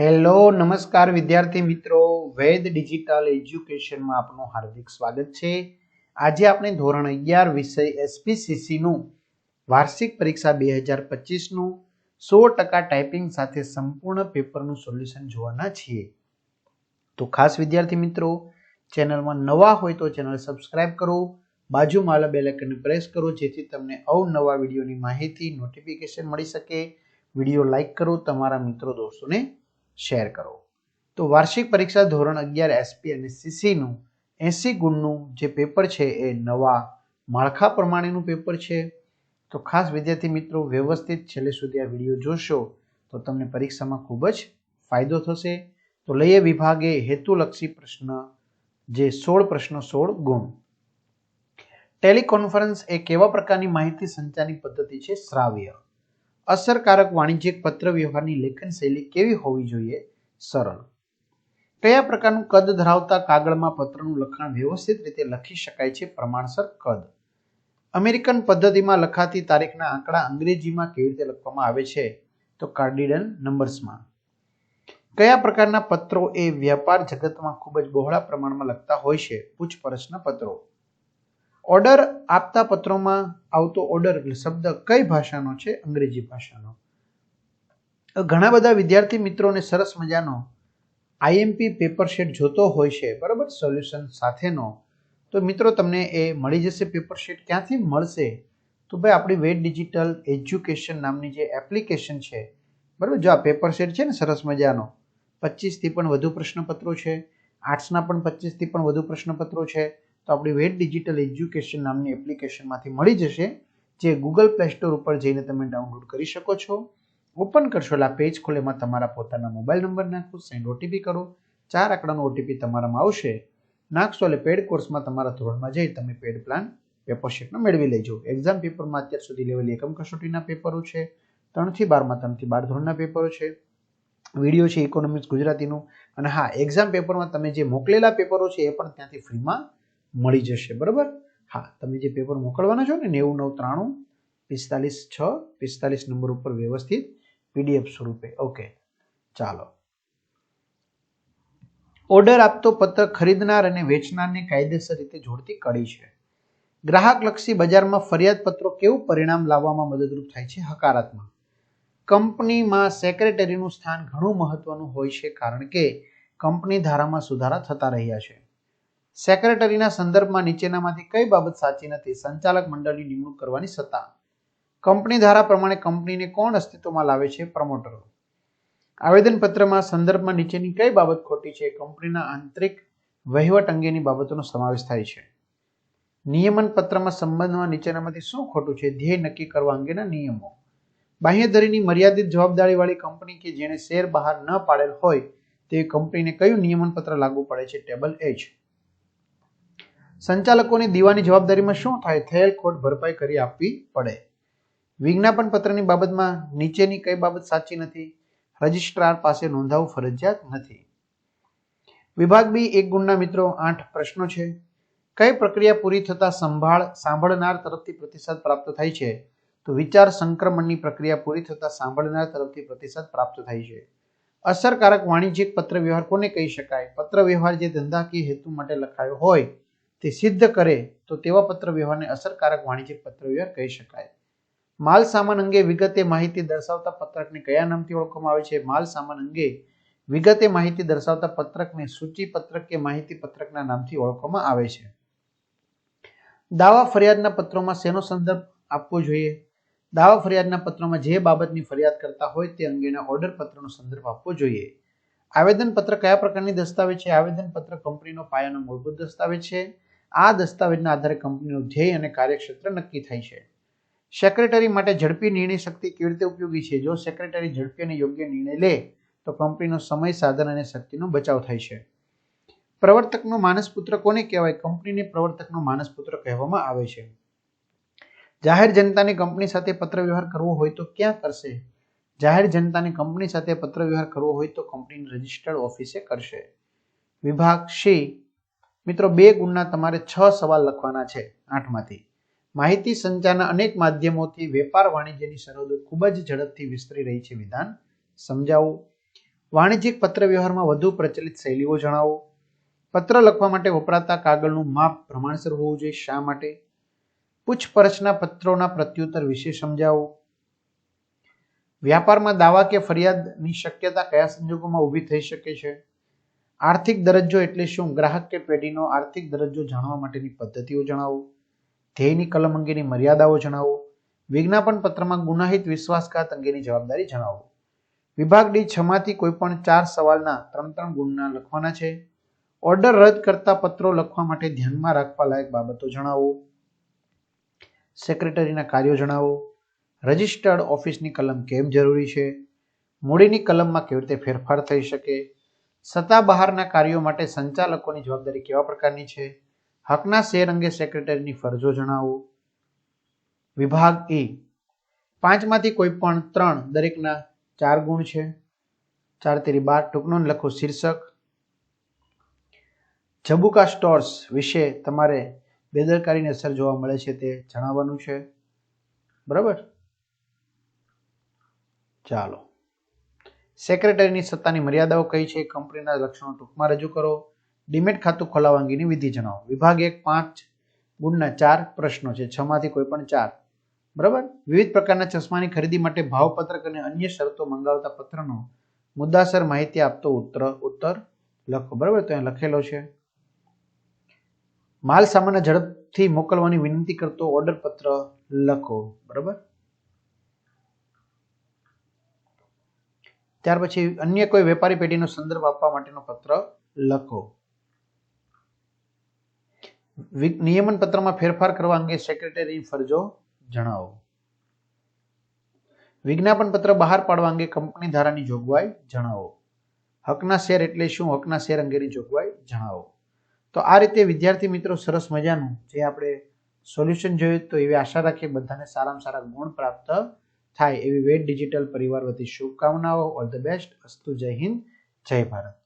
Hello, નમસ્કાર વિદ્યાર્થી મિત્રો. વેદ ડિજિટલ એજ્યુકેશનમાં આપનું હાર્દિક સ્વાગત છે. આજે આપણે ધોરણ અગિયાર વિષય એસપીસીસીનું વાર્ષિક પરીક્ષા બે હજાર પચીસનું સો ટકા ટાઈપિંગ સાથે સંપૂર્ણ પેપરનું સોલ્યુશન જોવાના છીએ. તો ખાસ વિદ્યાર્થી મિત્રો, ચેનલમાં નવા હોય તો ચેનલ સબસ્ક્રાઇબ કરો. બાજુમાં આવેલા બેલ આઇકનને પ્રેસ કરો, જેથી તમને અવનવા વિડીયોની માહિતી, નોટિફિકેશન મળી શકે. વીડિયો લાઈક કરો, તમારા મિત્રો દોસ્તોને શેર કરો. તો વાર્ષિક પરીક્ષા ધોરણ અગિયાર એસપી અને સીસીનું એસી ગુણનું જે પેપર છે એ નવા માળખા પ્રમાણેનું પેપર છે. તો ખાસ વિદ્યાર્થી મિત્રો, વ્યવસ્થિત છેલ્લે સુધી આ વીડિયો જોશો તો તમને પરીક્ષામાં ખૂબ જ ફાયદો થશે. તો લઈએ વિભાગે હેતુલક્ષી પ્રશ્ન, જે સોળ પ્રશ્નો, સોળ ગુણ. ટેલિકોન્ફરન્સ એ કેવા પ્રકારની માહિતી સંચારની પદ્ધતિ છે? શ્રાવ્ય. અસરકારક વાણિજ્યિક પત્ર વ્યવહારની લેખન શૈલી કેવી હોવી જોઈએ? સરળ. કયા પ્રકારનું કદ ધરાવતા કાગળમાં પત્રનું લખાણ વ્યવસ્થિત રીતે લખી શકાય છે? પ્રમાણસર કદ. અમેરિકન પદ્ધતિમાં લખાતી તારીખના આંકડા અંગ્રેજીમાં કેવી રીતે લખવામાં આવે છે? તો કાર્ડિડન નંબર્સમાં. કયા પ્રકારના પત્રો એ વ્યાપાર જગતમાં ખૂબ જ બહોળા પ્રમાણમાં લખતા હોય છે? પૂછપરછના પત્રો. ઓર્ડર આપતા પત્રોમાં આવતો ઓર્ડર એટલે શબ્દ કઈ ભાષાનો છે? અંગ્રેજી ભાષાનો. ઘણા બધા વિદ્યાર્થી મિત્રોને સરસ મજાનો આઈએમપી પેપર શીટ જોતો હોય છે, બરાબર? સોલ્યુશન સાથેનો. તો મિત્રો, તમને એ મળી જશે પેપર શીટ ક્યાંથી મળશે? તો ભાઈ, આપણી વેટ ડિજિટલ એજ્યુકેશન નામની જે એપ્લિકેશન છે, બરાબર? જો આ પેપર શીટ છે ને, સરસ મજાનો. પચીસથી પણ વધુ પ્રશ્નપત્રો છે. આર્ટ્સના પણ પચીસથી પણ વધુ પ્રશ્નપત્રો છે. તો આપણી વેટ ડિજિટલ એજ્યુકેશન નામની એપ્લિકેશનમાંથી મળી જશે, જે ગૂગલ પ્લે સ્ટોર ઉપર જઈને તમે ડાઉનલોડ કરી શકો છો. ઓપન કરશો એટલે પેજ ખોલે, એમાં તમારા પોતાના મોબાઈલ નંબર નાખો સેન્ડ ઓટીપી કરો. ચાર આંકડાનો ઓટીપી તમારામાં આવશે. નાખશો એટલે પેડ કોર્સમાં તમારા ધોરણમાં જઈ તમે પેડ પ્લાન પેપર મેળવી લેજો. એક્ઝામ પેપરમાં અત્યાર સુધી લેવલ એકમ કસોટીના પેપરો છે. ત્રણથી બારમાં ત્રણથી બાર ધોરણના પેપરો છે. વીડિયો છે ઇકોનોમિક્સ ગુજરાતીનું. અને હા એક્ઝામ પેપરમાં તમે જે મોકલેલા પેપરો છે, એ પણ ત્યાંથી ફ્રીમાં મળી જશે, બરાબર? હા, તમે જે પેપર મોકલવાના છો ને, નેવું નવ ત્રાણું પિસ્તાલીસ છ, પિસ્તાલીસ નંબર ઉપર વ્યવસ્થિત પીડીએફ સ્વરૂપે. ઓકે ચાલો. ઓર્ડર આપતો પત્ર ખરીદનાર અને વેચનારને કાયદેસર રીતે જોડતી કડી છે. ગ્રાહકલક્ષી બજારમાં ફરિયાદ પત્રો કેવું પરિણામ લાવવામાં મદદરૂપ થાય છે? હકારાત્મક. કંપનીમાં સેક્રેટરીનું સ્થાન ઘણું મહત્વનું હોય છે કારણ કે, કંપની ધારામાં સુધારા થતા રહ્યા છે. સેક્રેટરીના સંદર્ભમાં નીચેનામાંથી કઈ બાબત સાચી નથી, સંચાલક મંડળની નિમણૂક કરવાની સત્તા. કંપની ધારા પ્રમાણે કંપનીને કોણ અસ્તિત્વમાં લાવે છે? પ્રમોટરો. આવેદનપત્રમાં સંદર્ભમાં નીચેની કઈ બાબત ખોટી છે? કંપનીના આંતરિક વહીવટ અંગેની બાબતોનો સમાવેશ થાય છે. નિયમન પત્રમાં સંબંધમાં નીચેનામાંથી શું ખોટું છે? ધ્યેય નક્કી કરવા અંગેના નિયમો. બાહ્યધરીની મર્યાદિત જવાબદારીવાળી કંપની કે જેણે શેર બહાર ન પાડેલ હોય તે કંપનીને કયું નિયમન પત્ર લાગુ પડે છે? ટેબલ એચ સંચાલકોની દીવાની જવાબદારીમાં શું થાય થયેલ ખોટ ભરપાઈ કરી આપવી પડે. વિજ્ઞાપન પત્રની બાબતમાં નીચેની કઈ બાબત સાચી નથી? રજિસ્ટ્રાર પાસે નોંધાવવું ફરજિયાત નથી. વિભાગ બી એક ગુણના મિત્રો, આઠ પ્રશ્નો છે. કઈ પ્રક્રિયા પૂરી થતા સંભાળ સાંભળનાર તરફથી પ્રતિસાદ પ્રાપ્ત થાય છે? તો વિચાર સંક્રમણની પ્રક્રિયા પૂરી થતા સાંભળનાર તરફથી પ્રતિસાદ પ્રાપ્ત થાય છે. અસરકારક વાણિજ્યિક પત્ર વ્યવહાર કોને કહી શકાય? પત્ર વ્યવહાર જે ધંધાકીય હેતુ માટે લખાયો હોય તે સિદ્ધ કરે તો તેવા પત્ર વ્યવહારને અસરકારક વાણિજ્યિક પત્ર વ્યવહાર કહી શકાય. માલ સામાન અંગે વિગતે માહિતી દર્શાવતા પત્રકને કયા નામથી ઓળખવામાં આવે છે? માલ સામાન અંગે વિગતે માહિતી દર્શાવતા પત્રકને સૂચિ પત્રક કે માહિતી પત્રકના નામથી ઓળખવામાં આવે છે. દાવા ફરિયાદના પત્રોમાં શેનો સંદર્ભ આપવો જોઈએ? દાવા ફરિયાદના પત્રોમાં જે બાબતની ફરિયાદ કરતા હોય તે અંગેના ઓર્ડર પત્રનો સંદર્ભ આપવો જોઈએ. આવેદન પત્ર કયા પ્રકારની દસ્તાવેજ છે? આવેદન પત્ર કંપનીનો પાયાનો મૂળભૂત દસ્તાવેજ છે? આ દસ્તાવેજના આધારે કંપનીનું ધ્યેય અને કાર્યક્ષેત્ર નક્કી થાય છે. સેક્રેટરી માટે ઝડપી નિર્ણય શક્તિ કેવી રીતે ઉપયોગી છે? જો સેક્રેટરી ઝડપી અને યોગ્ય નિર્ણય લે, તો કંપનીનો સમય, સાધન અને શક્તિનો બચાવ થાય છે. પ્રવર્તકનો માનસપુત્ર કોને કહેવાય? કંપનીને પ્રવર્તકનો માનસપુત્ર કહેવામાં આવે છે. જાહેર જનતાને કંપની સાથે પત્ર વ્યવહાર કરવો હોય તો ક્યાં કરશે? જાહેર જનતાને કંપની સાથે પત્ર વ્યવહાર કરવો હોય તો કંપનીની રજિસ્ટર્ડ ઓફિસે કરશે. વિભાગ સી મિત્રો, બે ગુણના તમારે છ સવાલ લખવાના છે આઠમાંથી. માહિતી સંચારના અનેક માધ્યમોથી વેપાર વાણિજ્યની સરહદો ખૂબ જ ઝડપથી વિસ્તરી રહી છે વિધાન. સમજાવું. વાણિજ્યિક પત્ર વ્યવહારમાં વધુ પ્રચલિત શૈલીઓ જણાવો. પત્ર લખવા માટે વપરાતા કાગળનું માપ પ્રમાણસર હોવું જોઈએ શા માટે? પૂછપરછના પત્રોના પ્રત્યુત્તર વિશે સમજાવો. વ્યાપારમાં દાવા કે ફરિયાદની શક્યતા કયા સંજોગોમાં ઊભી થઈ શકે છે? આર્થિક દરજ્જો એટલે શું? ગ્રાહક કે પેઢીનો આર્થિક દરજ્જો જાણવા માટેની પદ્ધતિઓ જણાવો, ધ્યેયની કલમ અંગેની મર્યાદાઓ જણાવો, વિજ્ઞાપન પત્રમાં ગુનાહિત વિશ્વાસઘાત અંગેની જવાબદારી જણાવો. વિભાગ ડી છમાંથી કોઈ પણ ચાર સવાલના ત્રણ ત્રણ ગુણના લખવાના છે. ઓર્ડર રદ કરતા પત્રો લખવા માટે ધ્યાનમાં રાખવા લાયક બાબતો જણાવો. સેક્રેટરીના કાર્યો જણાવો. રજિસ્ટર્ડ ઓફિસની કલમ કેમ જરૂરી છે? મૂડીની કલમમાં કેવી રીતે ફેરફાર થઈ શકે? સત્તા બહારના કાર્યો માટે સંચાલકોની જવાબદારી કેવા પ્રકારની છે? હકના શેર અંગે સેક્રેટરીની ફરજો જણાવો. વિભાગ એ. પાંચમાંથી કોઈ પણ ત્રણ દરેકના ચાર ગુણ છે. ચાર તેરી બાર. ટૂંકનો લખો શીર્ષક. જબુકા સ્ટોર્સ વિશે તમારે બેદરકારીની અસર જોવા મળે છે તે જણાવવાનું છે. બરાબર? ચાલો. સેક્રેટરીની સત્તાની મર્યાદાઓ કઈ છે, કંપનીના લક્ષણો ટૂંકમાં રજૂ કરો. ડિમેટ ખાતું ખોલાવવા અંગેની વિધિ જણાવો. વિભાગ એક, પાંચ, ગુણના ચાર પ્રશ્નો છે. છ માંથી કોઈ પણ ચાર. બરાબર? વિવિધ પ્રકારના ચશ્માની ખરીદી માટે ભાવપત્રક અને અન્ય શરતો મંગાવતા પત્રનો મુદ્દાસર માહિતી આપતો ઉત્તર ઉત્તર લખો. બરાબર? તો અહીંયા લખેલો છે. માલ સામાનને ઝડપથી મોકલવાની વિનંતી કરતો ઓર્ડર પત્ર લખો. બરાબર? ત્યાર પછી અન્ય કોઈ વેપારી પેઢીનો સંદર્ભ આપવા માટેનો પત્ર લખો. નિયમન પત્રમાં ફેરફાર કરવા અંગે સેક્રેટરી ફરજો જણાવો. વિજ્ઞાપન પત્ર બહાર પાડવા અંગે કંપની ધારાની જોગવાઈ જણાવો. હકના શેર એટલે શું? હકના શેર અંગેની જોગવાઈ જણાવો. તો આ રીતે વિદ્યાર્થી મિત્રો સરસ મજાનું જે આપણે સોલ્યુશન જોયું તો એવી આશા રાખીએ બધાને સારામાં સારા ગુણ પ્રાપ્ત થાય એવી વેટ ડિજિટલ પરિવાર વતી શુભકામનાઓ. All the best. અસ્તુ જય હિન્દ. જય ભારત.